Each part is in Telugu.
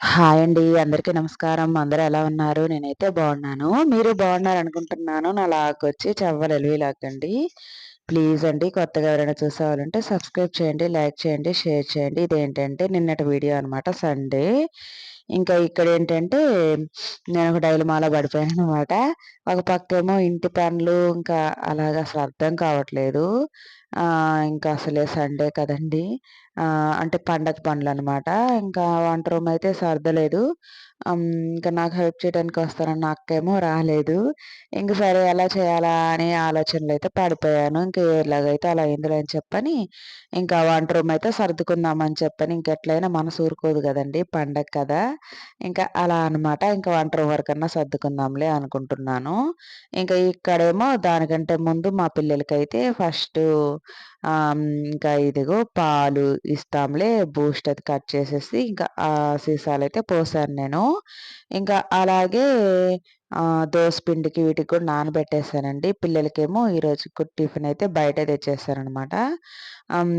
హాయ్ అండి. అందరికీ నమస్కారం. అందరూ ఎలా ఉన్నారు? నేనైతే బాగున్నాను. మీరు బాగున్నారు అనుకుంటున్నాను నా లాగొచ్చి చెవ్వలు లాగండి ప్లీజ్ అండి కొత్తగా ఎవరైనా చూసేవాళ్ళంటే సబ్స్క్రైబ్ చేయండి లైక్ చేయండి షేర్ చేయండి. ఇదేంటంటే నిన్నటి వీడియో అనమాట సండే. ఇంకా ఇక్కడ ఏంటంటే నేను ఒక డైలీ మాల పడిపోయాను అనమాట ఒక పక్కేమో ఇంటి పనులు ఇంకా అలాగ అసలు అర్థం కావట్లేదు. ఇంకా అసలే సండే కదండి. అంటే పండగ పనులు అనమాట ఇంకా వంట రూమ్ అయితే సర్దలేదు. ఇంకా నాకు హెల్ప్ చేయడానికి వస్తారన్న అక్కేమో రాలేదు. ఇంక సరే ఎలా చేయాలా అనే ఆలోచనలు అయితే పడిపోయాను. ఇంకా ఎలాగైతే అలా అయిందిలే అని చెప్పని ఇంకా వంట రూమ్ అయితే సర్దుకుందామని చెప్పని ఇంకెట్లయినా మనసు ఊరుకోదు కదండి పండగ కదా. ఇంకా అలా అనమాట. ఇంకా వంట రూమ్ వరకన్నా సర్దుకుందాంలే అనుకుంటున్నాను. ఇంకా ఇక్కడేమో దానికంటే ముందు మా పిల్లలకైతే ఫస్ట్ ఇంకా ఇదిగో పాలు ఇస్తాంలే బూస్ట్ అది కట్ చేసేసి ఇంకా ఆ సీసాలు అయితే పోసాను నేను. ఇంకా అలాగే దోశ పిండికి వీటికి కూడా నానబెట్టేసానండి. పిల్లలకేమో ఈరోజు టిఫిన్ అయితే బయట తెచ్చేసారనమాట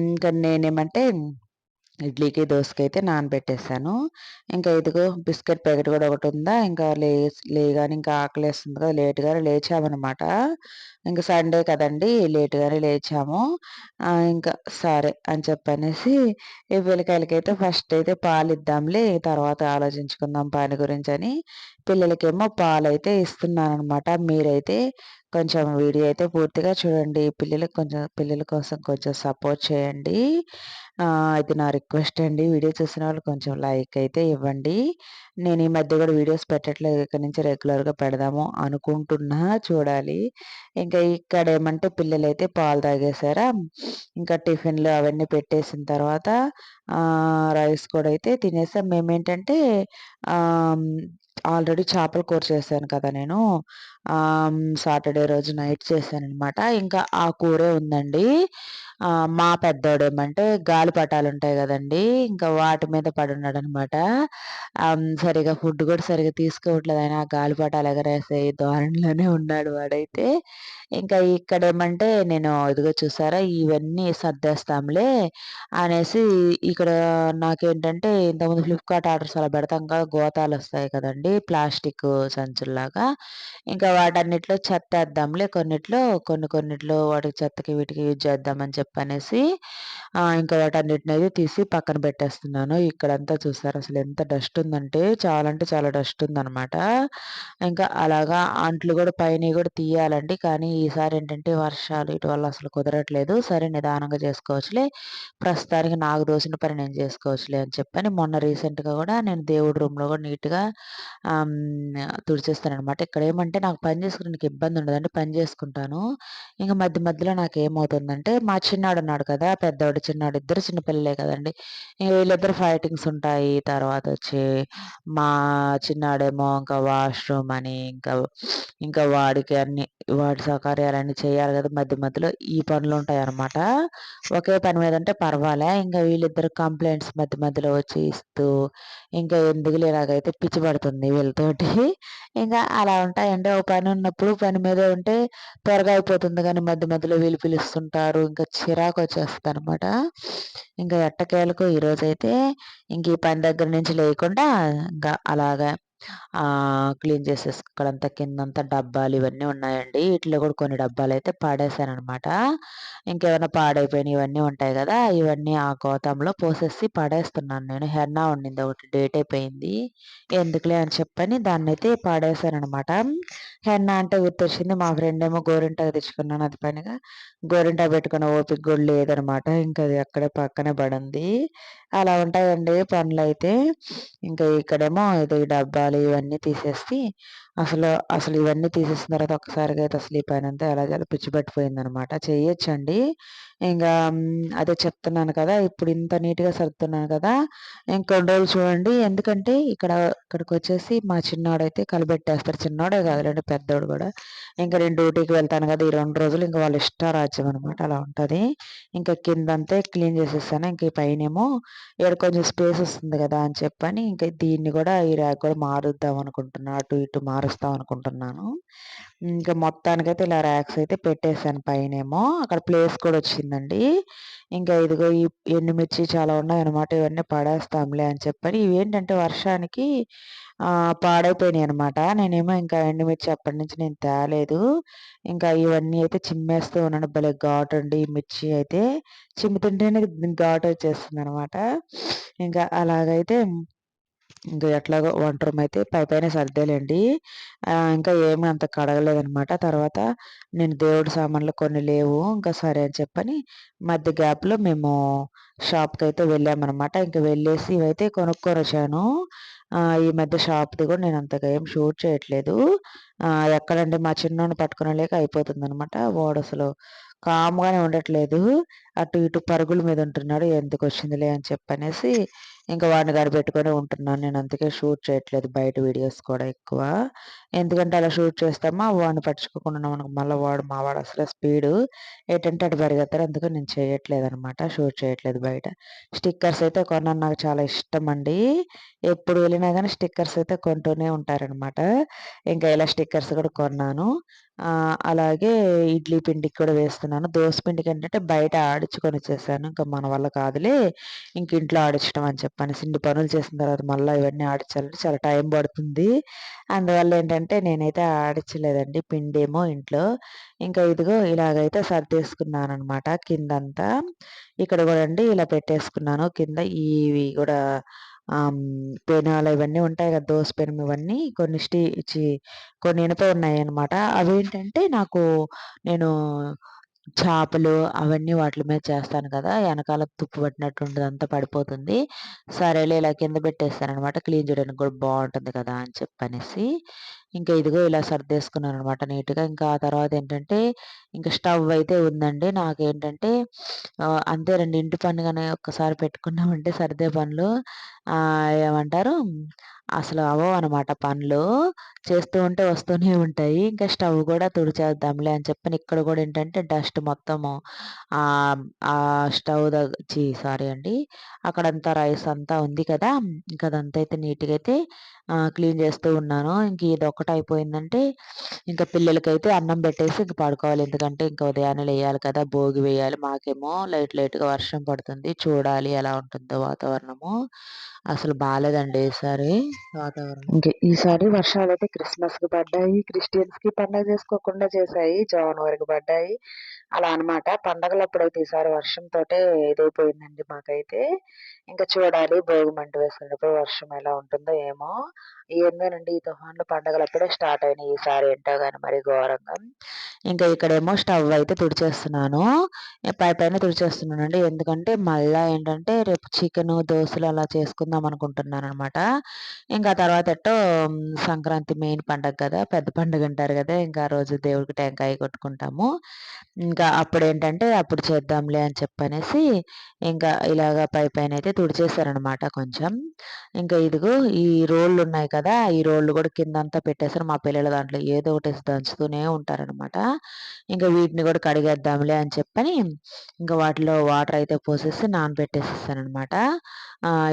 ఇంకా నేనేమంటే ఇడ్లీకి దోశకి అయితే నానబెట్టేసాను. ఇంకా ఇదిగో బిస్కెట్ ప్యాకెట్ కూడా ఒకటి ఉందా? ఇంకా లే లేగానే ఇంకా ఆకలేస్తుంది కదా లేట్గానే లేచామన్నమాట. ఇంకా సండే కదండి లేట్గానే లేచాము. ఇంకా సరే అని చెప్పనేసి ఈ పిల్లకాయలకైతే ఫస్ట్ అయితే పాలు ఇద్దాంలే తర్వాత ఆలోచించుకుందాం పని గురించి అని. పిల్లలకేమో పాలు అయితే ఇస్తున్నాను అనమాట మీరైతే కొంచెం వీడియో అయితే పూర్తిగా చూడండి. పిల్లలకు కొంచెం పిల్లల కోసం కొంచెం సపోర్ట్ చేయండి. ఇది నా రిక్వెస్ట్ అండి. వీడియో చూసిన వాళ్ళు కొంచెం లైక్ అయితే ఇవ్వండి. నేను ఈ మధ్య కూడా వీడియోస్ పెట్టట్లేదు. ఇక్కడ నుంచి రెగ్యులర్గా పెడదాము అనుకుంటున్నా. చూడాలి. ఇంకా ఇక్కడ ఏమంటే పిల్లలు అయితే పాలు తాగేసారా ఇంకా టిఫిన్లు అవన్నీ పెట్టేసిన తర్వాత రైస్ కూడా అయితే తినేసాం. మేమేంటంటే ఆల్రెడీ చేపల కూర చేశాను కదా నేను. సాటర్డే రోజు నైట్ చేశాను అనమాట ఇంకా ఆ కూరే ఉందండి. మా పెద్దోడేమంటే గాలిపటాలు ఉంటాయి కదండి ఇంకా వాటి మీద పడున్నాడు అనమాట సరిగా ఫుడ్ కూడా సరిగా తీసుకోవట్లేదు ఆయన గాలిపటాలు ఎగరేసే ధోరణిలోనే ఉన్నాడు వాడైతే. ఇంకా ఇక్కడ ఏమంటే నేను ఇదిగో చూసారా ఇవన్నీ సర్దేస్తాంలే అనేసి ఇక్కడ నాకేంటంటే ఇంతకుముందు ఫ్లిప్కార్ట్ ఆర్డర్స్ అలా పెడతాం కదా గోతాలు వస్తాయి కదండి ప్లాస్టిక్ సంచుల్లాగా. ఇంకా వాటన్నిటిలో చెత్త వేద్దాంలే కొన్నిట్లో కొన్ని కొన్నిట్లో వాటికి చెత్తకి వీటికి యూజ్ చేద్దామని చెప్పనేసి ఇంకా వాటన్నిటిని అయితే తీసి పక్కన పెట్టేస్తున్నాను. ఇక్కడంతా చూసారు అసలు ఎంత డస్ట్ ఉందంటే చాలా అంటే చాలా డస్ట్ ఉందనమాట ఇంకా అలాగా అంట్లు కూడా పైన కూడా తీయాలండి. కానీ ఈసారి ఏంటంటే వర్షాలు ఇటు వల్ల అసలు కుదరట్లేదు. సరే నిదానంగా చేసుకోవచ్చులే. ప్రస్తుతానికి నాకు దోసిన పని నేను చేసుకోవచ్చులే అని చెప్పని మొన్న రీసెంట్గా కూడా నేను దేవుడి రూమ్లో కూడా నీట్గా తుడిచేస్తాను అనమాట ఇక్కడ ఏమంటే నాకు పని చేసుకోవడానికి ఇబ్బంది ఉండదండి పని చేసుకుంటాను. ఇంకా మధ్య మధ్యలో నాకు ఏమవుతుందంటే మా చిన్నాడు ఉన్నాడు కదా పెద్దవాడు చిన్నాడు ఇద్దరు చిన్నపిల్లలే కదండి. వీళ్ళిద్దరు ఫైటింగ్స్ ఉంటాయి తర్వాత వచ్చి మా చిన్నాడేమో ఇంకా వాష్రూమ్ అని ఇంకా ఇంకా వాడికి అన్ని వాడి సౌకర్యాలన్నీ చేయాలి కదా మధ్య మధ్యలో ఈ పనులు ఉంటాయి అనమాట ఒకే పని మీద అంటే పర్వాలే ఇంకా వీళ్ళిద్దరు కంప్లైంట్స్ మధ్య మధ్యలో వచ్చి ఇస్తూ ఇంకా ఎందుకు ఇలాగైతే పిచ్చి పడుతుంది వీళ్ళతోటి. ఇంకా అలా ఉంటాయండి. ఒక పని ఉన్నప్పుడు పని మీద ఉంటే త్వరగా అయిపోతుంది కానీ మధ్య మధ్యలో వీళ్ళు పిలుస్తుంటారు ఇంకా చిరాకు వచ్చేస్తుంది అనమాట ఇంకా ఎట్టకేలకు ఈరోజైతే ఇంక ఈ పని దగ్గర నుంచి లేకుండా ఇంకా అలాగా క్లీన్ చేసేసుకోవడంతా కిందంతా డబ్బాలు ఇవన్నీ ఉన్నాయండి. వీటిలో కూడా కొన్ని డబ్బాలు అయితే పాడేశాను అనమాట ఇంకేమైనా పాడైపోయిన ఇవన్నీ ఉంటాయి కదా ఇవన్నీ ఆ గోతంలో పోసేసి పడేస్తున్నాను నేను. హెన్నా ఉండింది ఒకటి డేట్ అయిపోయింది. ఎందుకులే అని చెప్పని దాన్ని అయితే పాడేశాను అనమాట హెన్నా అంటే గుర్తొచ్చింది మా ఫ్రెండ్ ఏమో గోరింట తెచ్చుకున్నాను అది పనిగా. గోరింట పెట్టుకున్న ఓపిక కూడా లేదనమాట. ఇంకా అది అక్కడే పక్కనే పడింది. అలా ఉంటాయండి పనులు అయితే ఇంకా ఇక్కడేమో ఇది డబ్బా డబ్బాలు ఇవన్నీ తీసేసి అసలు అసలు ఇవన్నీ తీసేసిన తర్వాత ఒక్కసారిగా అయితే అసలు ఈ పైన అంతా ఎలా చాలా పిచ్చిపెట్టిపోయింది అనమాట చేయొచ్చండి ఇంకా అదే చెప్తున్నాను కదా ఇప్పుడు ఇంత నీట్గా సర్దుతున్నాను కదా ఇంకొన్ని రోజులు చూడండి. ఎందుకంటే ఇక్కడ ఇక్కడికి వచ్చేసి మా చిన్నోడైతే కలిపెట్టేస్తారు చిన్నోడే కాదులేండి పెద్దోడు కూడా. ఇంకా నేను డ్యూటీకి వెళ్తాను కదా ఈ రెండు రోజులు ఇంకా వాళ్ళ ఇష్టారాజ్యం అనమాట అలా ఉంటుంది. ఇంకా కిందంతే క్లీన్ చేసేసాను ఇంక పైన ఏమో ఇక్కడ కొంచెం స్పేస్ వస్తుంది కదా అని చెప్పని ఇంకా దీన్ని కూడా ఈ ర్యాక్ కూడా మారుద్దాం అనుకుంటున్నా అటు ఇటు మారు మారుస్తాం అనుకుంటున్నాను. ఇంకా మొత్తానికైతే ఇలా ర్యాక్స్ అయితే పెట్టేశాను పైనేమో. అక్కడ ప్లేస్ కూడా వచ్చిందండి. ఇంకా ఇదిగో ఈ ఎండుమిర్చి చాలా ఉన్నాయన్నమాట. ఇవన్నీ పడేస్తాంలే అని చెప్పని ఇవేంటంటే వర్షానికి పాడైపోయినాయి అనమాట నేనేమో ఇంకా ఎండుమిర్చి అప్పటి నుంచి నేను తేలేదు. ఇంకా ఇవన్నీ అయితే చిమ్మేస్తూ ఉన్నాను. భలే ఘాటు అండి ఈ మిర్చి అయితే. చిమ్ముతుంటేనే ఘాటు వచ్చేస్తుంది అనమాట ఇంకా అలాగైతే ఇంకా ఎట్లాగో వంట రూమ్ అయితే పై పైన సర్దేలేండి. ఇంకా ఏమీ అంత కడగలేదనమాట. తర్వాత నేను దేవుడి సామాన్లు కొన్ని లేవు ఇంకా సరే అని చెప్పని మధ్య గ్యాప్లో మేము షాప్కి అయితే వెళ్ళామన్నమాట ఇంకా వెళ్ళేసి ఇవైతే కొనుక్కొని వచ్చాను ఈ మధ్య షాప్ది కూడా నేను అంతగా ఏం షూట్ చేయట్లేదు. ఎక్కడంటే మా చిన్నోని పట్టుకునేలేక అయిపోతుంది అనమాట వాడు అసలు కామ్గానే ఉండట్లేదు. అటు ఇటు పరుగుల మీద ఉంటున్నాడు ఎందుకు వచ్చిందిలే అని చెప్పనేసి ఇంకా వాడిని కనిపెట్టుకొని ఉంటున్నాను. నేను అందుకే షూట్ చేయట్లేదు బయట వీడియోస్ కూడా ఎక్కువ. ఎందుకంటే అలా షూట్ చేస్తామా? వాడిని పట్టించుకోకుండా మనకు మళ్ళీ వాడు మా వాడు అసలు స్పీడు. ఏంటంటే అటు పరిగెత్తారు. అందుకే నేను చేయట్లేదు అనమాట షూట్ చేయట్లేదు బయట. స్టిక్కర్స్ అయితే కొన్నాను నాకు చాలా ఇష్టం అండి. ఎప్పుడు వెళ్ళినా కానీ స్టిక్కర్స్ అయితే కొంటూనే ఉంటారనమాట ఇంకా ఇలా స్టిక్కర్స్ కూడా కొన్నాను. అలాగే ఇడ్లీ పిండికి కూడా వేస్తున్నాను. దోశ పిండికి ఏంటంటే బయట ఆడించుకొని వచ్చేసాను ఇంకా మన వల్ల కాదులే ఇంక ఇంట్లో ఆడించడం అని చెప్పాను సిండి పనులు చేసిన తర్వాత మళ్ళీ ఇవన్నీ ఆడించాలంటే చాలా టైం పడుతుంది. అందువల్ల ఏంటంటే నేనైతే ఆడించలేదండి పిండి ఏమో ఇంట్లో. ఇంకా ఇదిగో ఇలాగైతే సర్దేసుకున్నాను అనమాట కిందంతా. ఇక్కడ కూడా అండి ఇలా పెట్టేసుకున్నాను. కింద ఇవి కూడా పెనాలు ఇవన్నీ ఉంటాయి కదా దోశ పెనం ఇవన్నీ కొన్ని స్టీ కొన్ని ఇనుప ఉన్నాయి అనమాట అవేంటంటే నాకు నేను చేపలు అవన్నీ వాటి మీద చేస్తాను కదా వెనకాల తుప్పు పట్టినట్టు ఉంటుంది అంతా పడిపోతుంది. సరేలే ఇలా కింద పెట్టేస్తాను అనమాట క్లీన్ చేయడానికి కూడా బాగుంటుంది కదా అని చెప్పనేసి ఇంకా ఇదిగో ఇలా సర్దేసుకున్నాను అనమాట నీట్గా. ఇంకా ఆ తర్వాత ఏంటంటే ఇంకా స్టవ్ అయితే ఉందండి. నాకేంటంటే అంతే రెండు ఇంటి పనుగానే ఒక్కసారి పెట్టుకున్నామంటే సర్దే పనులు. ఏమంటారు? అసలు అవో అనమాట పనులు. చేస్తూ ఉంటే వస్తూనే ఉంటాయి. ఇంకా స్టవ్ కూడా తుడిచేద్దాంలే అని చెప్పని ఇక్కడ కూడా ఏంటంటే డస్ట్ మొత్తము ఆ స్టవ్ దగ్గర సారీ అండి. అక్కడంతా రైస్ అంతా ఉంది కదా. ఇంకా అదంతా అయితే నీట్గా అయితే క్లీన్ చేస్తూ ఉన్నాను. ఇంక ఇది ఒక్కటి అయిపోయిందంటే ఇంకా పిల్లలకైతే అన్నం పెట్టేసి ఇంక పడుకోవాలి. ఎందుకంటే ఇంకా ఉదయాన్నే లేయాలి కదా భోగి వేయాలి. మాకేమో లైట్ లైట్గా వర్షం పడుతుంది. చూడాలి ఎలా ఉంటుందో వాతావరణము. అసలు బాగాలేదండి ఈసారి వాతావరణం. ఇంకా ఈసారి వర్షాలు అయితే క్రిస్మస్కి పడ్డాయి క్రిస్టియన్స్కి పండగ చేసుకోకుండా చేశాయి జనవరికి పడ్డాయి. అలా అనమాట పండగలప్పుడైతే ఈసారి వర్షంతో ఇదైపోయిందండి మాకైతే. ఇంకా చూడాలి భోగి మంట వేసుకున్నప్పుడు వర్షం ఎలా ఉంటుందో ఏమో. ఏందోనండి ఈ తుఫాన్లు పండగలప్పుడే స్టార్ట్ అయినాయి ఈసారి ఏంటో కానీ మరి ఘోరంగా. ఇంకా ఇక్కడేమో స్టవ్ అయితే తుడిచేస్తున్నాను. పై పైన తుడిచేస్తున్నానండి. ఎందుకంటే మళ్ళీ ఏంటంటే రేపు చికెన్ దోశలు అలా చేసుకుందాం అనుకుంటున్నాను అనమాట ఇంకా తర్వాత ఎట్టో సంక్రాంతి మెయిన్ పండగ కదా పెద్ద పండుగ అంటారు కదా ఇంకా ఆ రోజు దేవుడికి టెంకాయ కొట్టుకుంటాము. ఇంకా అప్పుడు ఏంటంటే అప్పుడు చేద్దాంలే అని చెప్పనేసి ఇంకా ఇలాగ పై పైన అయితే తుడిచేశారనమాట కొంచెం. ఇంకా ఇదిగో ఈ రోళ్ళు ఉన్నాయి కదా ఈ రోళ్ళు కూడా కింద అంతా పెట్టేశారు మా పిల్లల దాంట్లో. ఏదో ఒకటి దంచుతూనే ఉంటారనమాట. ఇంకా వీటిని కూడా కడిగేద్దాంలే అని చెప్పని ఇంకా వాటిలో వాటర్ అయితే పోసేసి నానబెట్టేసేసాను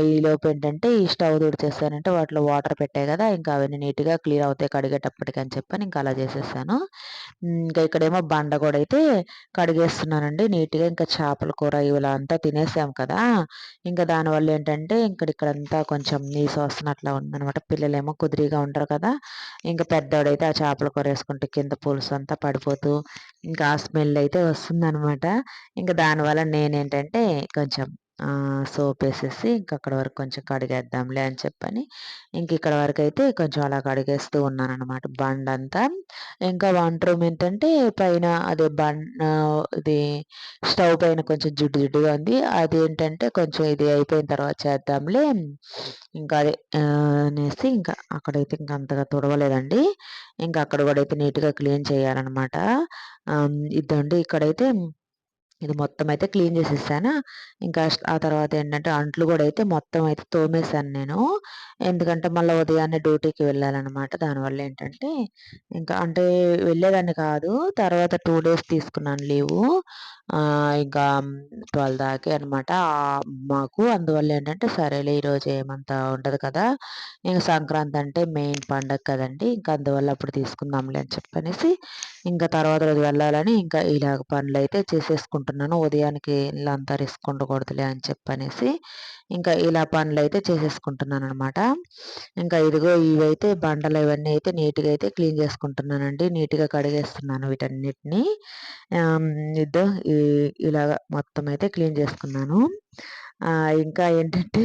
ఈ లోపు ఏంటంటే ఈ స్టవ్ తుడిచేస్తానంటే వాటిలో వాటర్ పెట్టాయి కదా ఇంకా అవన్నీ నీట్గా క్లియర్ అవుతాయి కడిగేటప్పటికి అని చెప్పని ఇంకా అలా చేసేసాను. ఇంకా ఇక్కడేమో బండ కూడా అయితే కడిగేస్తున్నానండి. నీట్గా ఇంకా చేపల కూర ఇలా అంతా తినేసాం కదా! ఇంకా దానివల్ల ఏంటంటే ఇక్కడ ఇక్కడంతా కొంచెం నీసు వస్తున్నట్లా ఉందనమాట. పిల్లలేమో కుదిరిగా ఉంటారు కదా! ఇంకా పెద్దోడైతే ఆ చేపల కూర వేసుకుంటే కింద పులుసు అంతా పడిపోతూ ఇంకా ఆ స్మెల్ అయితే వస్తుందనమాట. ఇంకా దానివల్ల నేనేంటంటే కొంచెం సోప్ వేసేసి ఇంక అక్కడ వరకు కొంచెం కడిగేద్దాంలే అని చెప్పని ఇంక ఇక్కడ వరకు అయితే కొంచెం అలా కడిగేస్తూ ఉన్నానమాట బండ్ అంతా ఇంకా వంట రూమ్ ఏంటంటే పైన అదే బండ్ ఇది స్టవ్ పైన కొంచెం జిడ్డు జిడ్డుగా ఉంది. అది ఏంటంటే కొంచెం ఇది అయిపోయిన తర్వాత చేద్దాంలే. ఇంకా అదే అనేసి ఇంకా అక్కడైతే ఇంకా అంతగా తుడవలేదండి. ఇంకా అక్కడ కూడా అయితే నీట్గా క్లీన్ చేయాలన్నమాట. ఇదండి ఇక్కడైతే ఇది మొత్తం అయితే క్లీన్ చేసేసాను. ఇంకా ఆ తర్వాత ఏంటంటే అంట్లు కూడా అయితే మొత్తం అయితే తోమేశాను నేను. ఎందుకంటే మళ్ళీ ఉదయాన్నే డ్యూటీకి వెళ్ళాలన్నమాట. దానివల్ల ఏంటంటే ఇంకా అంటే వెళ్ళేదాన్ని కాదు. తర్వాత టూ డేస్ తీసుకున్నాను లీవు. ఇంకా 12 దాకే అనమాట. మాకు అందువల్ల ఏంటంటే సరేలే ఈరోజు ఏమంతా ఉండదు కదా! ఇంకా సంక్రాంతి అంటే మెయిన్ పండగ కదండి ఇంకా అందువల్ల అప్పుడు తీసుకుందాంలే అని చెప్పనేసి ఇంకా తర్వాత రోజు వెళ్ళాలని ఇంకా ఇలాగ పనులైతే చేసేసుకుంటున్నాను. ఉదయానికి ఇల్లంతా రిస్క్ ఉండకూడదులే అని చెప్పనేసి ఇంకా ఇలా పనులైతే చేసేసుకుంటున్నాననమాట. ఇంకా ఇదిగో ఇవైతే బండలు ఇవన్నీ అయితే నీట్‌గా అయితే క్లీన్ చేసుకుంటున్నానండి. నీట్‌గా కడిగేస్తున్నాను వీటన్నిటిని. ఇద్దో ఈ ఇలాగ మొత్తం అయితే క్లీన్ చేసుకున్నాను. ఇంకా ఏంటంటే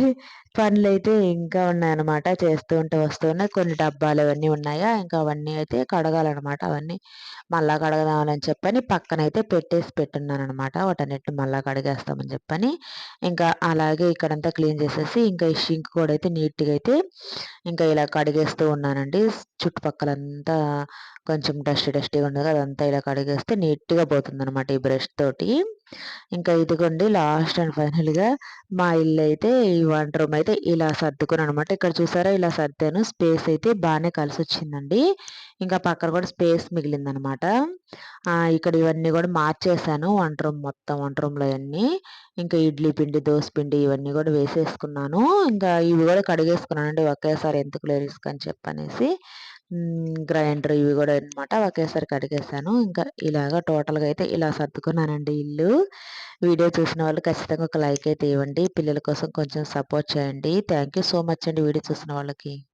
పనులైతే ఇంకా ఉన్నాయన్నమాట. చేస్తూ ఉంటే వస్తూనే కొన్ని డబ్బాలు అవన్నీ ఉన్నాయా, ఇంకా అవన్నీ అయితే కడగాలనమాట. అవన్నీ మళ్ళా కడగదామని చెప్పని పక్కనైతే పెట్టేసి పెట్టున్నాననమాట. వాటన్నిటిని మళ్ళా కడిగేస్తామని చెప్పని. ఇంకా అలాగే ఇక్కడంతా క్లీన్ చేసేసి ఇంకా ఈ షింక్ కూడా అయితే నీట్‌గా అయితే ఇంకా ఇలా కడిగేస్తూ ఉన్నానండి. చుట్టుపక్కలంతా కొంచెం డస్ట్ డస్టీగా ఉండదు అదంతా ఇలా కడిగేస్తే నీట్‌గా పోతుందనమాట ఈ బ్రష్ తోటి. ఇంకా ఇదిగోండి లాస్ట్ అండ్ ఫైనల్‌గా మా ఇల్లు అయితే ఈ వంట రూమ్ అయితే ఇలా సర్దుకున్నాననమాట. ఇక్కడ చూసారా ఇలా సర్దాను. స్పేస్ అయితే బాగానే కలిసి వచ్చిందండి ఇంకా పక్కన కూడా స్పేస్ మిగిలిందనమాట. ఇక్కడ ఇవన్నీ కూడా మార్చేసాను. వంట రూమ్ మొత్తం వంట రూమ్‌లో అన్నీ ఇంకా ఇడ్లీ పిండి, దోశ పిండి ఇవన్నీ కూడా వేసేసుకున్నాను. ఇంకా ఇవి కూడా కడిగేసుకున్నానండి. ఒకేసారి ఎందుకు లేరు అని చెప్పనేసి. గ్రైండర్ ఇవి కూడా అనమాట ఒకేసారి కడిగేసాను. ఇంకా ఇలాగ టోటల్‌గా అయితే ఇలా సర్దుకున్నానండి ఇల్లు. వీడియో చూసిన వాళ్ళు ఖచ్చితంగా ఒక లైక్ అయితే ఇవ్వండి. పిల్లల కోసం కొంచెం సపోర్ట్ చేయండి. థ్యాంక్ యూ సో మచ్ అండి వీడియో చూసిన వాళ్ళకి.